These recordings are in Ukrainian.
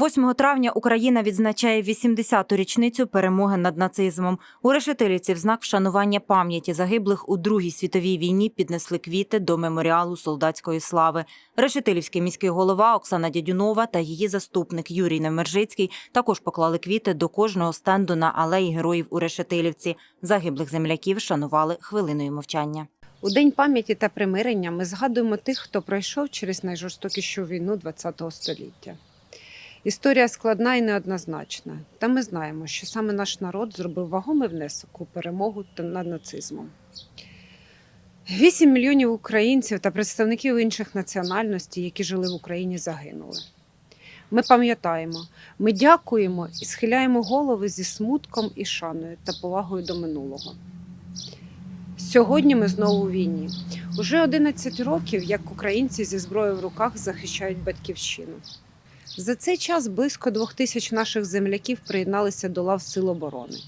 8 травня Україна відзначає 80-ту річницю перемоги над нацизмом. У Решетилівці в знак вшанування пам'яті загиблих у Другій світовій війні піднесли квіти до меморіалу солдатської слави. Решетилівський міський голова Оксана Дядюнова та її заступник Юрій Невмержицький також поклали квіти до кожного стенду на алеї героїв у Решетилівці. Загиблих земляків шанували хвилиною мовчання. У День пам'яті та примирення ми згадуємо тих, хто пройшов через найжорстокішу війну ХХ століття. Історія складна і неоднозначна, та ми знаємо, що саме наш народ зробив вагомий внесок у перемогу над нацизмом. Вісім мільйонів українців та представників інших національностей, які жили в Україні, загинули. Ми пам'ятаємо, ми дякуємо і схиляємо голови зі смутком і шаною та повагою до минулого. Сьогодні ми знову у війні. Уже 11 років, як українці зі зброєю в руках захищають батьківщину. За цей час близько двох тисяч наших земляків приєдналися до лав Сил оборони.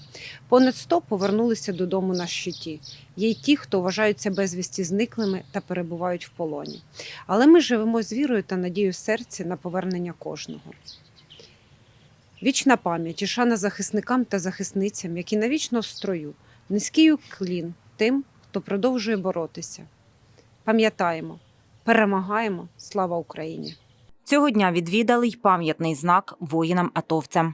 Понад 100 повернулися додому на щиті. Є й ті, хто вважаються безвісті зниклими та перебувають в полоні. Але ми живемо з вірою та надією в серці на повернення кожного. Вічна пам'ять і шана захисникам та захисницям, які навічно в строю, низький уклін тим, хто продовжує боротися. Пам'ятаємо, перемагаємо. Слава Україні! Цього дня відвідали й пам'ятний знак воїнам-атовцям.